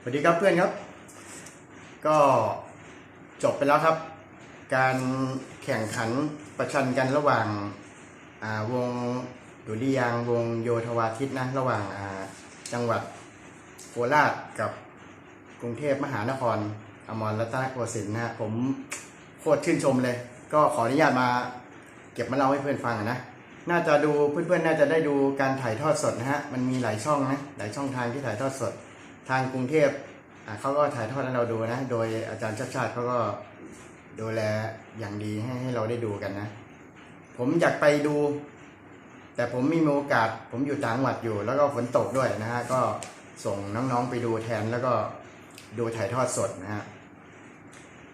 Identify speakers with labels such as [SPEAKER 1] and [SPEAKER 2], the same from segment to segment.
[SPEAKER 1] สวัสดีครับเพื่อนครับ ก็จบไปแล้วครับ การแข่งขันประชันกันระหว่างาวงดุริยางวงโยธวาทิตนะระหว่างาจังหวัดโคราชกับกรุงเทพมหานครอมรรัตนโกสินทร์นะฮะผมโคตรชื่นชมเลย ก็ขออนุญาตมาเก็บมาเล่าให้เพื่อนฟังนะ น่าจะดูเพื่อนๆ น่าจะได้ดูการถ่ายทอดสดนะฮะ มันมีหลายช่องนะ หลายช่องทางที่ถ่ายทอดสด ทางกรุงเทพเขาก็ถ่ายทอดให้เราดูนะ โดยอาจารย์ชาติชาติเขาก็ดูแลอย่างดีให้ให้เราได้ดูกันนะ ผมอยากไปดู แต่ผมไมมีโอกาส ผมอยู่ต่างจังหวัดอยู่ แล้วก็ฝนตกด้วยนะฮะ ก็ส่งน้องๆไปดูแทนแล้วก็ดูถ่ายทอดสดนะฮะ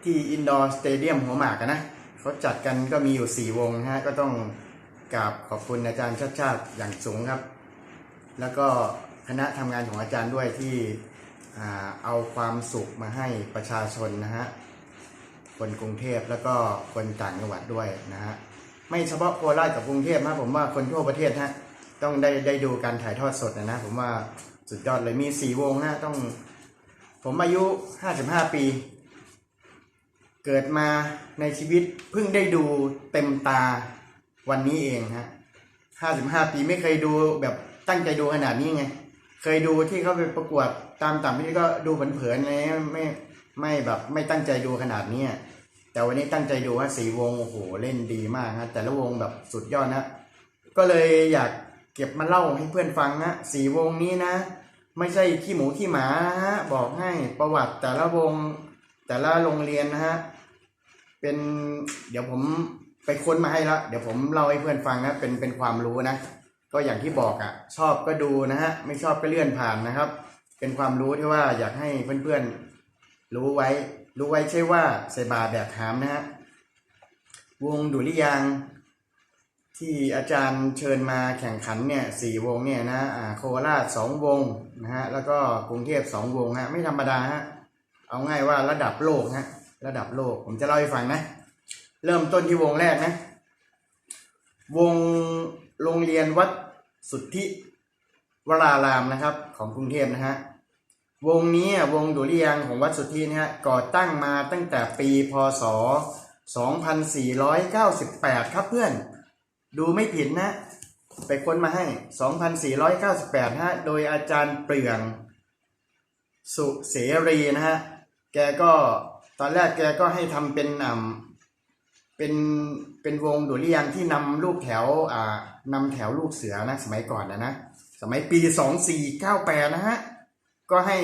[SPEAKER 1] ที่อินดอร์สเตเดียมหัวหมากนะเขาจัดกันก็มีอยู่สี่วงนะฮะ ก็ต้องกราบขอบคุณอาจารย์ชาติชาติอย่างสูงครับ แล้วก็ คณะทำงานของอาจารย์ด้วยที่เอาความสุขมาให้ประชาชนนะฮะคนกรุงเทพแล้วก็คนต่างจังหวัดด้วยนะฮะไม่เฉพาะโคราชกับกรุงเทพนะผมว่าคนทั่วประเทศฮะต้องได้ได้ดูการถ่ายทอดสดนะนะผมว่าสุดยอดเลยมีสี่วงนะต้อง ผมอายุห้าสิบห้าปี เกิดมาในชีวิตเพิ่งได้ดูเต็มตาวันนี้เองฮะห้าสิบห้าปีไม่เคยดูแบบตั้งใจดูขนาดนี้ไง เคยดูที่เขาไปประกวดตามต่างประเทศก็ดูเผินๆเลยไม่ไม่แบบไม่ตั้งใจดูขนาดนี้แต่วันนี้ตั้งใจดูฮะสีวงโอ้โหเล่นดีมากฮะแต่ละวงแบบสุดยอดนะก็เลยอยากเก็บมาเล่าให้เพื่อนฟังนะสีวงนี้นะ ไม่ใช่ขี้หมูขี้หมาฮะบอกให้ประวัติแต่ละวงแต่ละโรงเรียนนะฮะเป็นเดี๋ยวผมไปค้นมาให้แล้วเดี๋ยวผมเล่าให้เพื่อนฟังนะเป็นเป็นความรู้นะ ก็อย่างที่บอกอะ่ะ ชอบก็ดูนะฮะ ไม่ชอบก็เลื่อนผ่านนะครับ เป็นความรู้ที่ว่าอยากให้เพื่อนๆ รู้ไว้ รู้ไว้ใช่ว่าใส่บาแบกหามนะฮะ วงดุริยางที่อาจารย์เชิญมาแข่งขันเนี่ยสี่วงเนี่ยนะอ่าโคราชสองวงนะฮะแล้วก็กรุงเทพสองวงฮะไม่ธรรมดาฮะเอาง่ายว่าระดับโลกฮะระดับโลกผมจะเล่าให้ฟังนะ เริ่มต้นที่วงแรกนะ วงโรงเรียนวัด สุทธิวรารามนะครับ ของกรุงเทพนะฮะวงนี้อะวงดุริยางของวัดสุทธินะฮะก่อตั้งมาตั้งแต่ปีพศ 2498 ครับเพื่อน ดูไม่ผิดนะ ไปค้นมาให้ 2498 ฮะ โดยอาจารย์เปลือง สุเสรีนะฮะ แกก็ตอนแรกแกก็ให้ทำเป็นอ่ำเป็น เป็นวงดุริยางที่นำลูกแถวอ่านำแถวลูกเสือนะสมัยก่อนนะนะสมัยปี2498นะฮะก็ให้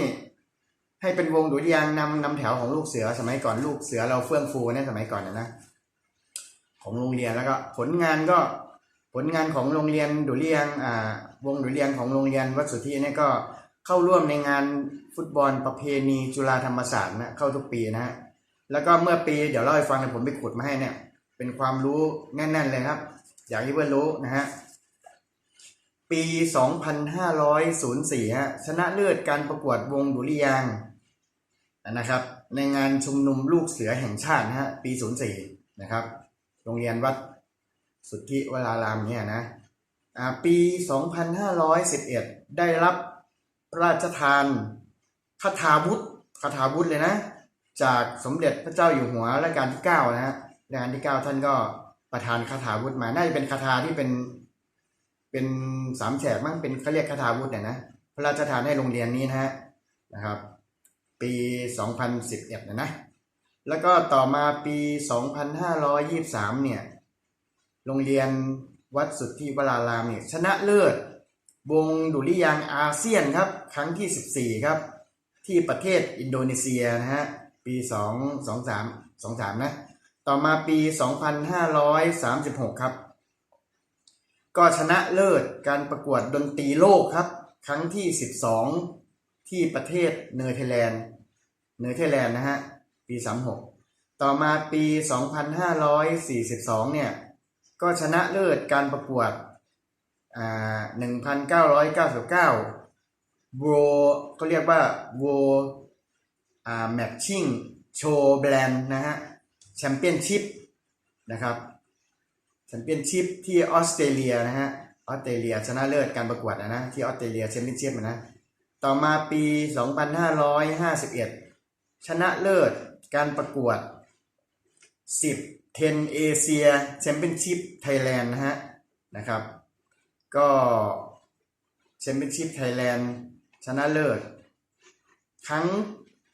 [SPEAKER 1] ให้เป็นวงดุริยางนำนำแถวของลูกเสือ สมัยก่อนลูกเสือเราเฟื่องฟูนะสมัยก่อนนะนะของโรงเรียนแล้วก็ผลงานก็ผลงานของโรงเรียนดุริยางอ่าวงดุริยางของโรงเรียนวัดสุทธิเนี่ยก็เข้าร่วมในงานฟุตบอลประเพณีจุฬาธรรมศาสตร์นะเข้าทุกปีนะฮะแล้วก็เมื่อปีเดี๋ยวเล่าให้ฟังนะผมไปขุดมาให้เนี่ย เป็นความรู้แน่นๆเลยครับ อยากให้เพื่อนรู้นะฮะ ปี 2504 ฮะ ชนะเลิศการประกวดวงดุริยางนะครับ ในงานชุมนุมลูกเสือแห่งชาตินะฮะ ปี 04 นะครับ โรงเรียนวัดสุทธิวรารามเนี่ยนะอ่าปี 2511 ได้รับพระราชทานคาถาวุฒิคาถาวุฒิเลยนะ จากสมเด็จพระเจ้าอยู่หัวรัชกาลที่ 9 นะฮะ รัชกาลที่9ท่านก็ประทานคาถาวุฒิมา น่าจะเป็นคาถาที่เป็น เป็นสามแฉกมั้งเป็นเขาเรียกคาถาวุฒิเนี่ยนะ พระราชทานให้โรงเรียนนี้นะฮะ นะครับ ปี2011นะนะ แล้วก็ต่อมาปี2523เนี่ย โรงเรียนวัดสุทธิวรารามเนี่ยชนะเลิศวงดุริยางอาเซียนครับ ครั้งที่ 14 ครับ ที่ประเทศอินโดนีเซียนะฮะ ปี 2 2 3 2 3 นะ ต่อมาปี 2536 ครับ ก็ชนะเลิศการประกวดดนตรีโลกครับ ครั้งที่ 12 ที่ประเทศเนเธอร์แลนด์ เนเธอร์แลนด์นะฮะ ปี 36 ต่อมาปี 2542 เนี่ย ก็ชนะเลิศการประกวดอ่า1,999โวเขาเรียกว่าโวอ่าแมทชิ่งโชว์แบรนด์นะฮะ แชมเปี้ยนชิพนะครับแชมเปี้ยนชิพที่ออสเตรเลียนะฮะออสเตรเลียชนะเลิศการประกวดนะนะที่ออสเตรเลียแชมเปี้ยนชิพนะต่อมาปี 2551 ชนะเลิศการประกวด 10 10 Asia Championship Thailand นะฮะนะครับก็ Championship Thailand ชนะเลิศครั้ง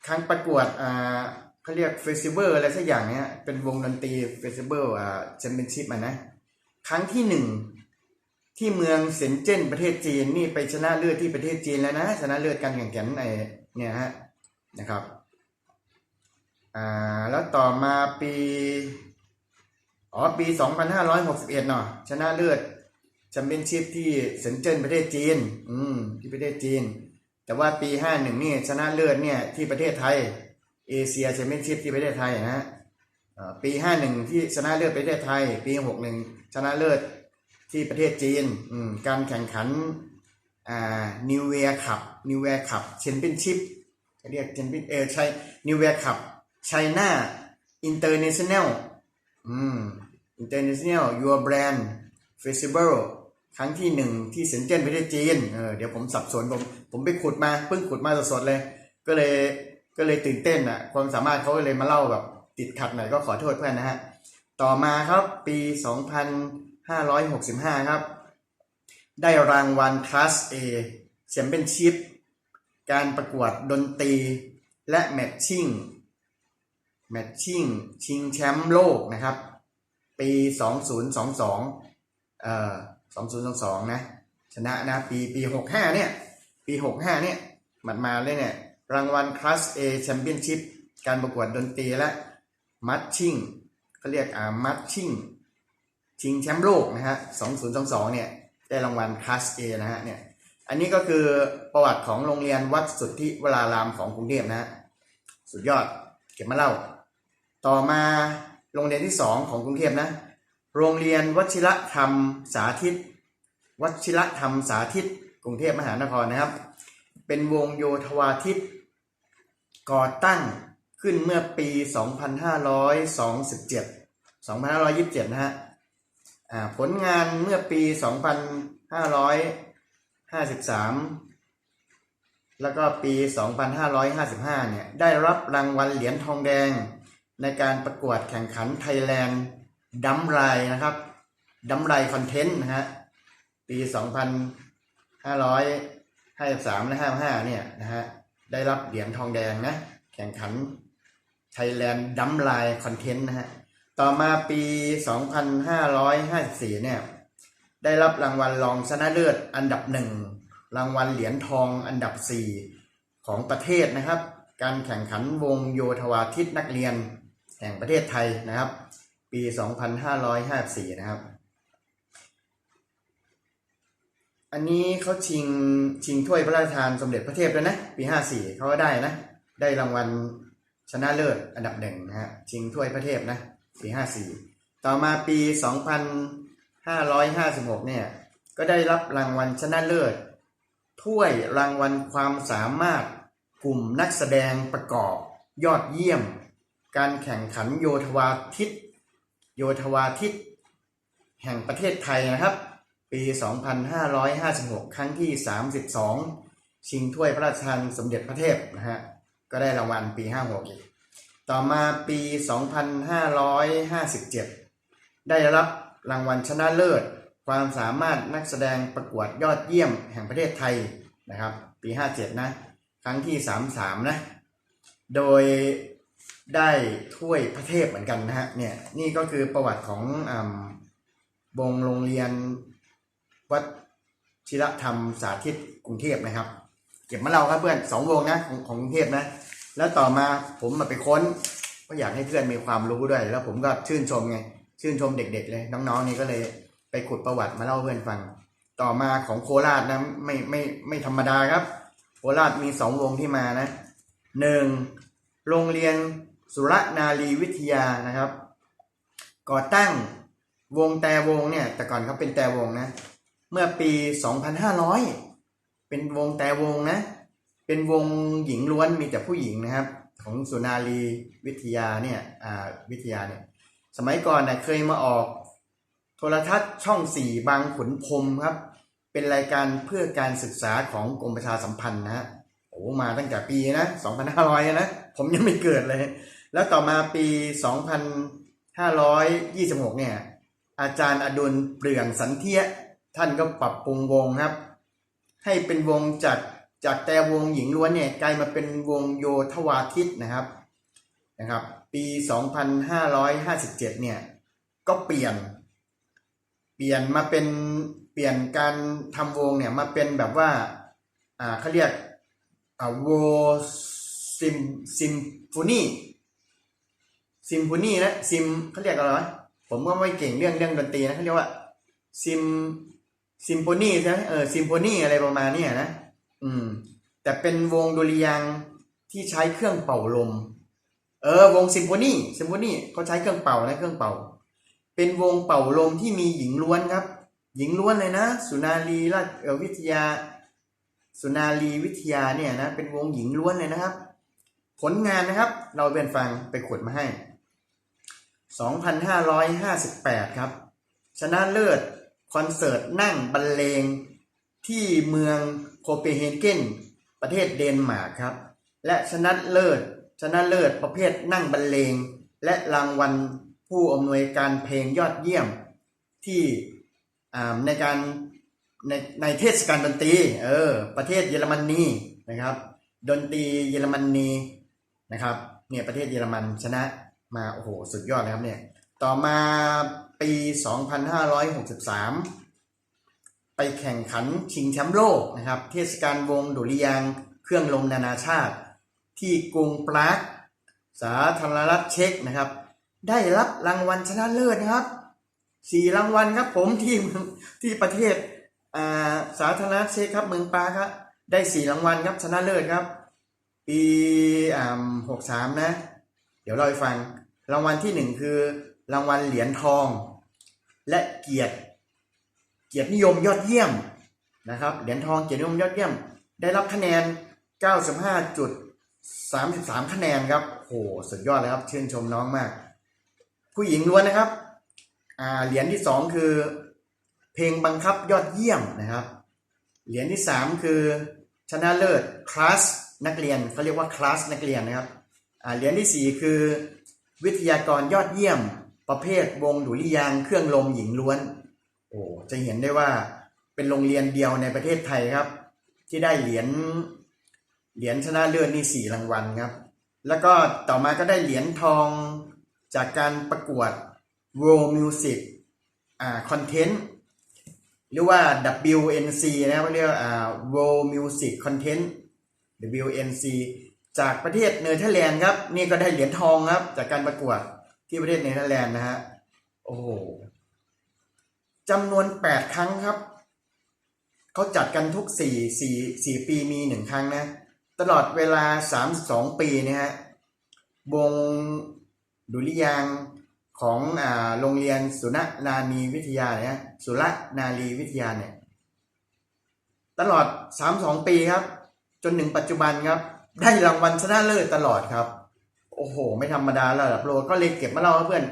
[SPEAKER 1] ครั้งประกวดอ่า เขาเรียกเฟสติวัลอะไรสักอย่างเนี้ยเป็นวงดนตรีเฟสติวัลอ่าแชมเปี้ยนชิพอะนะ ครั้งที่หนึ่งที่เมืองเซนเจนประเทศจีนนี่ไปชนะเลิศที่ประเทศจีนแล้วนะ ชนะเลิศการแข่งขันไอเนี่ยฮะนะครับอ่าแล้วต่อมาปีอ๋อปี 2561เนาะชนะเลิศแชมเปี้ยนชิพที่เซนเจนประเทศจีน อืมที่ประเทศจีน แต่ว่าปี 51นี่ชนะเลิศเนี่ยที่ประเทศไทย เอเชียแชมเปี้ยนชิพที่ประเทศไทยนะฮะอ่าปี51ที่ชนะเลิศประเทศไทย ปี61ชนะเลิศที่ประเทศจีนการแข่งขันอ่านิวเวียขับนิวเวียขับแชมเปี้ยนชิพเรียกแชมเปี้ยนเออใช่นิวเวียขับไชน่าอินเตอร์เนชั่นแนลอืม International Your Brand Festival ครั้งที่หนึ่งที่เซินเจิ้นประเทศจีนเออเดี๋ยวผมสับสนผมผมไปขุดมาเพิ่งขุดมาสดๆเลย ก็เลย ก็เลยตื่นเต้นอะ ความสามารถเขาก็เลยมาเล่าแบบติดขัดหน่อยก็ขอโทษเพื่อนนะฮะ ต่อมาครับปี 2565 ครับ ได้รางวัลคลาส A แชมเปี้ยนชิพการประกวดดนตรีและแมทชิ่งแมทชิ่งชิงแชมป์โลกนะครับ ปี 2022 เอ่อ 2022 นะ ชนะนะ ปีปี 65 เนี่ย ปี 65 เนี่ย หมัดมาเลยเนี่ย รางวัลคลาส A แชมเปี้ยนชิพการประกวดดนตรีและมัทชิ่งเขาเรียกอ่ามัทชิ่งชิงแชมป์โลกนะฮะ 2022 เนี่ย ได้รางวัลคลาส A นะฮะ เนี่ย อันนี้ก็คือประวัติของโรงเรียนวัดสุทธิวรารามของกรุงเทพนะฮะ สุดยอด เก็บมาเล่า ต่อมาโรงเรียนที่สองของกรุงเทพนะ โรงเรียนวชิรธรรมสาธิต วชิรธรรมสาธิต กรุงเทพมหานครนะครับ เป็นวงโยธวาทิต ก่อตั้งขึ้นเมื่อปี 2527 2527 นะฮะอ่าผลงานเมื่อปี 2553 แล้วก็ปี 2555 เนี่ย ได้รับรางวัลเหรียญทองแดงในการประกวดแข่งขันไทยแลนด์ดัมไรนะครับดัมไรคอนเทนต์นะฮะ ปี 2553 และ 55 เนี่ยนะฮะ ได้รับเหรียญทองแดงนะ แข่งขันไทยแลนด์ดัมไรคอนเทนต์นะฮะ ต่อมาปี 2554 เนี่ย ได้รับรางวัลรองชนะเลิศอันดับหนึ่งรางวัลเหรียญทองอันดับ 4 ของประเทศนะครับ การแข่งขันวงโยธวาทิตนักเรียน แห่งประเทศไทยนะครับ ปี 2554 นะครับ อันนี้เขาชิงชิงถ้วยพระราชทานสมเด็จพระเทพด้วนะปี54เขาก็ได้นะ ได้รางวัลชนะเลิศอันดับหนึ่งนะฮะชิงถ้วยพระเทพนะปี54ต่อมาปี2556เนี่ยก็ได้รับรางวัลชนะเลิศถ้วยรางวัลความสามารถกลุ่มนักแสดงประกอบยอดเยี่ยม การแข่งขันโยธวาทิต โยธวาทิต แห่งประเทศไทยนะครับ ปี 2556 ครั้งที่ 32 ชิงถ้วยพระราชทานสมเด็จพระเทพนะฮะ ก็ได้รางวัลปี 56อีกต่อมาปี 2557 ได้รับรางวัลชนะเลิศ ความสามารถนักแสดงประกวดยอดเยี่ยมแห่งประเทศไทยนะครับ ปี 57 นะ ครั้งที่ 33 นะ โดยได้ถ้วยพระเทพเหมือนกันนะฮะ เนี่ย นี่ก็คือประวัติของอวงโรงเรียน วัดชิรธรรมสาธิตกรุงเทพนะครับ เก็บมาเล่าครับเพื่อนสองวงนะของของกรุงเทพนะ แล้วต่อมาผมมาไปค้นก็อยากให้เพื่อนมีความรู้ด้วย แล้วผมก็ชื่นชมไง ชื่นชมเด็ก ๆ เลย น้องๆนี่ก็เลยไปขุดประวัติมาเล่าเพื่อนฟัง ต่อมาของโคราชนะไม่ไม่ไม่ธรรมดาครับ โคราชมีสองวงที่มานะหนึ่งโรงเรียนสุรนารีวิทยานะครับ ก่อตั้งวงแต่วงเนี่ย แต่ก่อนเขาเป็นแต่วงนะ มื่อปี 2500 เป็นวงแต่วงนะ เป็นวงหญิงล้วนมีแต่ผู้หญิงนะครับ ของสุนารีวิทยาเนี่ยอ่าวิทยาเนี่ยสมัยก่อนน่ยเคยมาออก โทรทัศน์ช่องสี่บางขุนพรมครับเเป็นรายการเพื่อการศึกษาของกรมประชาสัมพันธ์นะฮะโอ้มาตั้งแต่ปีนะ 2,500 นะ ผมยังไม่เกิดเลย แล้วต่อมาปี 2,526 เนี่ย อาจารย์อดุลเปลืองสันเทีย ท่านก็ปรับปรุงวงครับ ให้เป็นวงจากจากแต่วงหญิงล้วนเนี่ยกลายมาเป็นวงโยธวาทิตนะครับนะครับ ปี 2557 เนี่ยก็เปลี่ยน เปลี่ยนมาเป็นเปลี่ยนการทำวงเนี่ยมาเป็นแบบว่าอ่าเขาเรียกอ่าโวซิมซิมโฟนีซิมโฟนีนะซิมเขาเรียกอะไรผมก็ไม่เก่งเรื่องเรื่องดนตรีนะเขาเรียกว่าซิม ซิมโฟนีใช่ไหมเออซิมโฟนีอะไรประมาณนี้นะอืม แต่เป็นวงดุริยางที่ใช้เครื่องเป่าลม เออ วงซิมโฟนีซิมโฟนีเขาใช้เครื่องเป่านะเครื่องเป่า เป็นวงเป่าลมที่มีหญิงล้วนครับ หญิงล้วนเลยนะ สุนารีราชเอวิทยา สุนารีวิทยาเนี่ยนะ เป็นวงหญิงล้วนเลยนะครับ ผลงานนะครับ เราเป็นฟังไปขวดมาให้ 2,558 ครับ ชนะเลิศ คอนเสิร์ตนั่งบรรเลงที่เมืองโคเปนเฮเกนประเทศเดนมาร์กครับ และชนะเลิศชนะเลิศประเภทนั่งบรรเลง และรางวัลผู้อำนวยการเพลงยอดเยี่ยมที่ในการในในเทศกาลดนตรีเออประเทศเยอรมนีนะครับ ดนตรีเยอรมนีนะครับเนี่ยประเทศเยอรมันชนะมาโอ้โหสุดยอดเลยครับเนี่ยต่อมา ปี 2563 ไปแข่งขันชิงแชมป์โลกนะครับ เทศกาลวงดุริยางเครื่องลมนานาชาติ ที่กรุงปรากสาธารณรัฐเช็กนะครับ ได้รับรางวัลชนะเลิศนะครับสี่รางวัลครับผมที่เมืองที่ประเทศาสาธารณรัฐเช็กครับเมืองปรากครับได้สี่รางวัลครับชนะเลิศครับ ปีหกสามนะ เดี๋ยวเราไปฟังรางวัลที่หนึ่งคือ รางวัลเหรียญทอง และเกียรติเกียรตินิยมยอดเยี่ยมนะครับ เหรียญทองเกียรตินิยมยอดเยี่ยม ได้รับคะแนน 95.33 คะแนนครับโหสุดยอดเลยครับชื่นชมน้องมาก ผู้หญิงล้วนนะครับอ่าเหรียญที่สองคือ เพลงบังคับยอดเยี่ยมนะครับ เหรียญที่สามคือชนะเลิศคลาสนักเรียนเขาเรียกว่าคลาสนักเรียนนะครับเหรียญที่สี่คือ วิทยากรยอดเยี่ยม ประเภทวงดุริยางเครื่องลมหญิงล้วน โอ้จะเห็นได้ว่าเป็นโรงเรียนเดียวในประเทศไทยครับ ที่ได้เหรียญเหรียญชนะเลิศนี่สี่รางวัลครับ แล้วก็ต่อมาก็ได้เหรียญทองจากการประกวด World Music อ่า Content หรือว่า WNC นะครับเรียกว่าอ่า World Music Content WNC จากประเทศเนเธอร์แลนด์ครับ นี่ก็ได้เหรียญทองครับ จากการประกวด ที่ประเทศเนเธอร์แลนด์นะฮะ โอ้โหจำนวน8ครั้งครับ เขาจัดกันทุก4 4 4ปีมีหนึ่งครั้งนะ ตลอดเวลา32ปีเนะฮะ วงดุริยางค์ของอ่าโรงเรียนสุนนารีวิทยาเนี่ยสุรนารีวิทยาเนี่ย ตลอด32ปีครับ จนถึงปัจจุบันครับ ได้รางวัลชนะเลิศตลอดครับ โอ้โห ไม่ธรรมดาระดับโลกก็เลยเก็บมาเล่าให้เพื่อน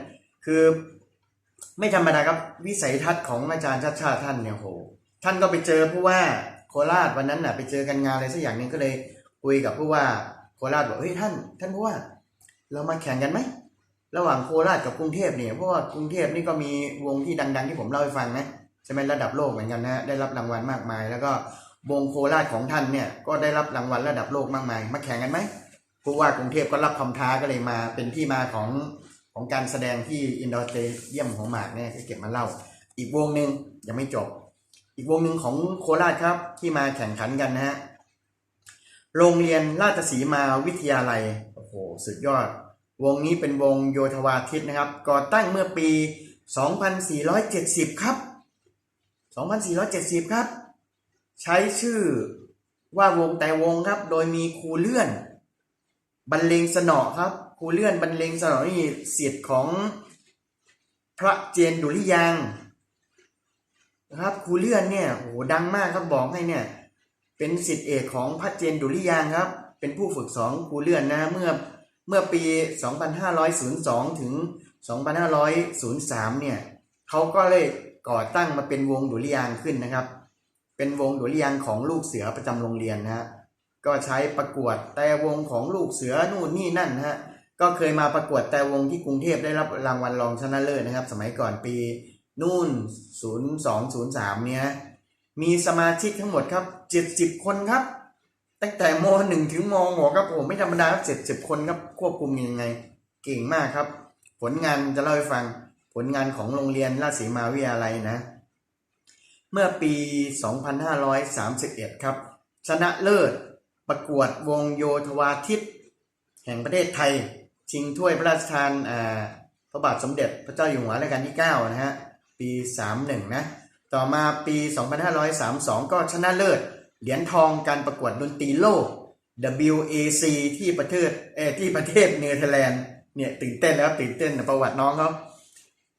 [SPEAKER 1] คือ ไม่ธรรมดาครับวิสัยทัศน์ของอาจารย์ชาติชาติท่านเนี่ยโหท่านก็ไปเจอผู้ว่าโคราชวันนั้นน่ะ ไปเจอกันงานอะไรสักอย่างหนึ่งก็เลยคุยกับผู้ว่าโคราชบอกเฮ้ยท่าน ท่านผู้ว่า เรามาแข่งกันไหมระหว่างโคราชกับกรุงเทพเนี่ยเพราะว่ากรุงเทพนี่ก็มีวงที่ดัง ๆ ที่ผมเล่าให้ฟังนะใช่ไหมระดับโลกเหมือนกันนะได้รับรางวัลมากมาย แล้วก็วงโคราชของท่านเนี่ยก็ได้รับรางวัลระดับโลกมากมาย มาแข่งกันไหม ผู้ว่ากรุงเทพก็รับคำท้าก็เลยมา เป็นที่มาของของการแสดงที่อินดอร์สเตเดียมของหมากเนี่ยที่เก็บมาเล่า อีกวงหนึ่งยังไม่จบ อีกวงหนึ่งของโคราชครับที่มาแข่งขันกันนะฮะโรงเรียนราชสีมาวิทยาลัยโอ้โหสุดยอด วงนี้เป็นวงโยธวาทิตนะครับ ก่อตั้งเมื่อปี 2470 ครับ 2470 ครับ ใช้ชื่อว่าวงแต่วงครับ โดยมีครูเลื่อน บรรเลงสนอครับครูเลื่อนบรรเลงสนอนี่เสียดของพระเจนดุริยางนะครับครูเลื่อนเนี่ยโหดังมากครับบอกให้เนี่ยเป็นสิทธิเอกของพระเจนดุริยางครับ เป็นผู้ฝึกสอนครูเลื่อนนะเมื่อเมื่อปี 2502 ถึง 2503 เนี่ยเขาก็เลยก่อตั้งมาเป็นวงดุริยางขึ้นนะครับ เป็นวงดุริยางของลูกเสือประจำโรงเรียนนะฮะ ก็ใช้ประกวดแต่วงของลูกเสือนู่นนี่นั่นฮะก็เคยมาประกวดแต่วงที่กรุงเทพได้รับรางวัลรองชนะเลิศนะครับ สมัยก่อนปีนู่น 0203 เนี่ยมีสมาชิกทั้งหมดครับ 70 คนครับ ตั้งแต่ม .1 ถึงม .6 ครับโอ้ไม่ธรรมดาครับ70 คนครับควบคุมยังไง เก่งมากครับ ผลงานจะเล่าให้ฟังผลงานของโรงเรียนราชสีมาวิทยาลัยนะ เมื่อปี 2531 ครับ ชนะเลิศ ประกวดวงโยธวาทิต แห่งประเทศไทย ชิงถ้วยพระราชทานอ่าพระบาทสมเด็จพระเจ้าอยู่หัวรัชกาลที่ 9 นะฮะ ปี 31 นะ ต่อมาปี 2532 ก็ชนะเลิศ เหรียญทองการประกวดดนตรีโลก WAC ที่ประเทศเอที่ประเทศเนเธอร์แลนด์เนี่ยตื่นเต้นแล้วตื่นเต้นนประวัติน้องเขา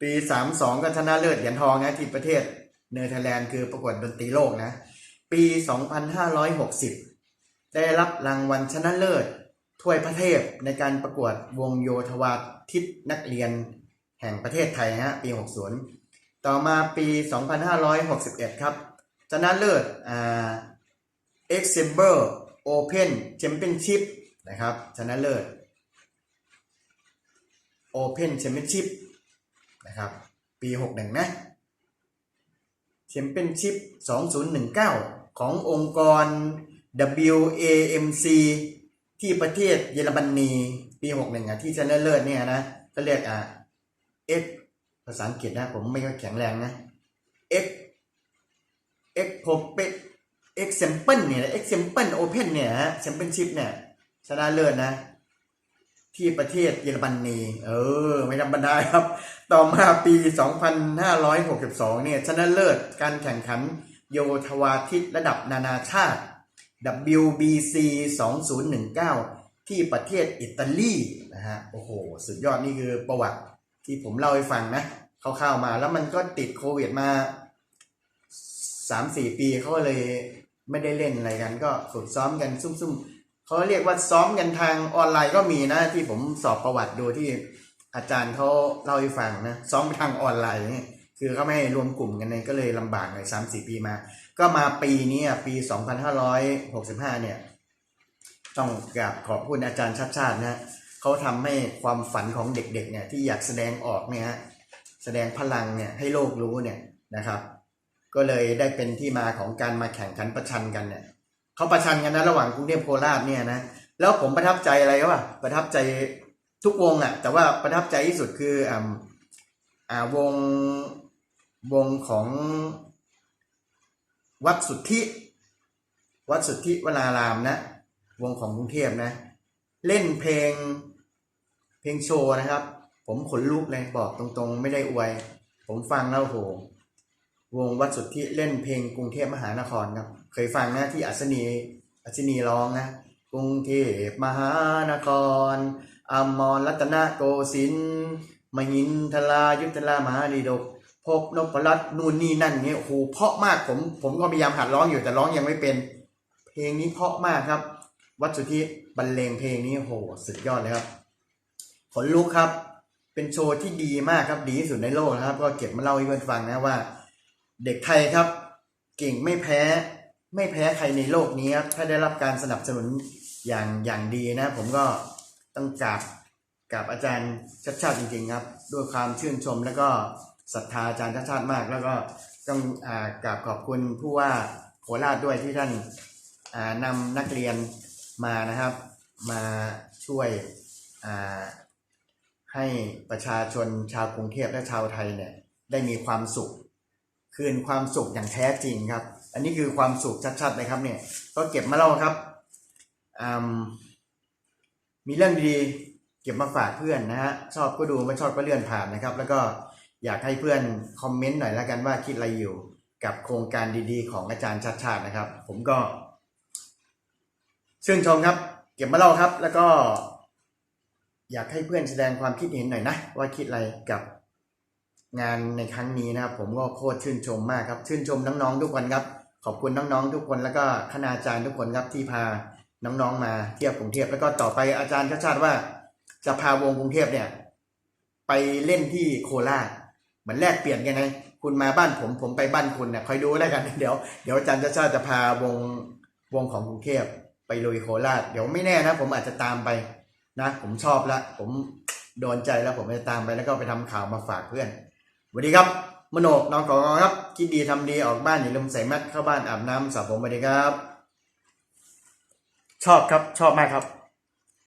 [SPEAKER 1] ปี 32 ก็ชนะเลิศเหรียญทองนะที่ประเทศเนเธอร์แลนด์คือประกวดดนตรีโลกนะ ปี 2560 ได้รับรางวัลชนะเลิศ ถ้วยพระเทพในการประกวดวงโยธวาทิตนักเรียนแห่งประเทศไทยฮะปี 60 ต่อมาปี 2561 ครับ ชนะเลิศอ่า e x e m b e r Open Championship นะครับ ชนะเลิศ Open Championship นะครับ ปี 61 นะ Championship 2019 ขององค์กร WAMC ที่ประเทศเยอรมนีปี61อะที่ชนะเลิศเนี่ยนะก็เรียกอะ X ภาษาอังกฤษนะผมไม่ค่อยแข็งแรงนะ X X ผมเป็น example เนี่ย example open เนี่ยฮะ championship เนี่ยชนะเลิศนะ ที่ประเทศเยอรมนีเออ ไม่ธรรมดาครับ ต่อมาปี 2562 เนี่ยชนะเลิศการแข่งขันโยธวาทิตระดับนานาชาติ WBC 2019 ที่ประเทศอิตาลีนะฮะโอ้โห สุดยอดนี่คือประวัติที่ผมเล่าให้ฟังนะคร่าวๆมาแล้วมันก็ติดโควิดมาสามสี่ปีเขาเลยไม่ได้เล่นอะไรกันก็ฝึกซ้อมกันซุ่มๆเขาเรียกว่าซ้อมกันทางออนไลน์ก็มีนะที่ผมสอบประวัติดูที่อาจารย์เขาเล่าให้ฟังนะซ้อมทางออนไลน์คือเขาไม่ให้รวมกลุ่มกันเลยก็เลยลำบากหน่อยสามสี่ปีมา ก็มาปีนี้ปีสองพันห้าร้อยหกสิบห้าเนี่ย ต้องกราบขอบคุณอาจารย์ชาติชาตินะเขาทำให้ความฝันของเด็กๆ เนี่ยที่อยากแสดงออกเนี่ยแสดงพลังเนี่ยให้โลกรู้เนี่ยนะครับ ก็เลยได้เป็นที่มาของการมาแข่งขันประชันกันเนี่ยเขาประชันกันนะระหว่างกรุงเทพโคราชเนี่ยนะแล้วผมประทับใจอะไรวะประทับใจทุกวงอะ่ะ แต่ว่าประทับใจที่สุดคืออ่าวงวงของ วัดสุทธิ วัดสุทธิวรารามนะ วงของกรุงเทพนะ เล่นเพลงเพลงโชว์นะครับ ผมขนลุกเลยบอกตรงๆ ไม่ได้อวย ผมฟังแล้วโหวงวัดสุทธิเล่นเพลงกรุงเทพมหานครครับเคยฟังนะที่อัศนีอัศนีร้องนะกรุงเทพมหานครอมรรัตนโกสินทร์มหินทรายุทธรามหาดีดก พบนพรัตน์นู่นนี่นั่นเนี่ยโอ้โหเพราะมากผม ผมก็พยายามหัดร้องอยู่แต่ร้องยังไม่เป็น เพลงนี้เพราะมากครับ วัดสุทธิบรรเลงเพลงนี้โอ้โหสุดยอดเลยครับขนลุกครับ เป็นโชว์ที่ดีมากครับดีที่สุดในโลกนะครับ ก็เก็บมาเล่าให้เพื่อนฟังนะว่า เด็กไทยครับ เก่งไม่แพ้ ไม่แพ้ใครในโลกนี้ครับถ้าได้รับการสนับสนุนอย่างอย่างดีนะ ผมก็ต้องกราบกราบอาจารย์ชัดชาติจริงๆครับ ด้วยความชื่นชมแล้วก็ ศรัทธาอาจารย์ชัดชาติมาก แล้วก็ต้องอกราบขอบคุณผู้ว่าโคราชด้วยที่ท่านอ่านำนักเรียนมานะครับ มาช่วยให้ประชาชนชาวกรุงเทพและชาวไทยเนี่ยได้มีความสุข คืนความสุขอย่างแท้จริงครับ อันนี้คือความสุขชัดๆเลยครับเนี่ยก็เก็บมาเล่าครับมมีเรื่องดีเก็บมาฝากเพื่อนนะฮะชอบก็ดูไม่ชอบก็เลื่อนผ่านนะครับ แล้วก็ อยากให้เพื่อนคอมเมนต์หน่อยแล้วกันว่าคิดอะไรอยู่กับโครงการดีๆ ของอาจารย์ชัดชาตินะครับ ผมก็ชื่นชมครับ เก็บมาเล่าครับ แล้วก็ อยากให้เพื่อนแสดงความคิดเห็นหน่อยนะ ว่าคิดอะไรกับงานในครั้งนี้นะครับ ผมก็โคตรชื่นชมมากครับ ชื่นชมน้องๆทุกคนครับ ขอบคุณน้องๆทุกคนแล้วก็คณาจารย์ทุกคนครับที่พาน้องๆมาเทียวกรุงเทพแล้วก็ต่อไปอาจารย์ชาติชาติว่า จะพาวงกรุงเทพเนี่ย ไปเล่นที่โคราช เหมือนแลกเปลี่ยนกันไง คุณมาบ้านผมผมไปบ้านคุณเนี่ยคอยดูแล้วกัน เดี๋ยวเดี๋ยวอาจารย์ชาชาจะพาวงวงของกรุงเทพไปลุยโคราชเดี๋ยวไม่แน่นะ ผมอาจจะตามไปนะ ผมชอบละผมโดนใจแล้วผมจะตามไปแล้วก็ไปทำข่าวมาฝากเพื่อนสวัสดีครับ มโนน้องกองครับ คิดดีทำดีออกบ้านอย่าลืมใส่แมสเข้าบ้านอาบน้ำสระผมสวัสดีครับ ชอบครับชอบมากครับ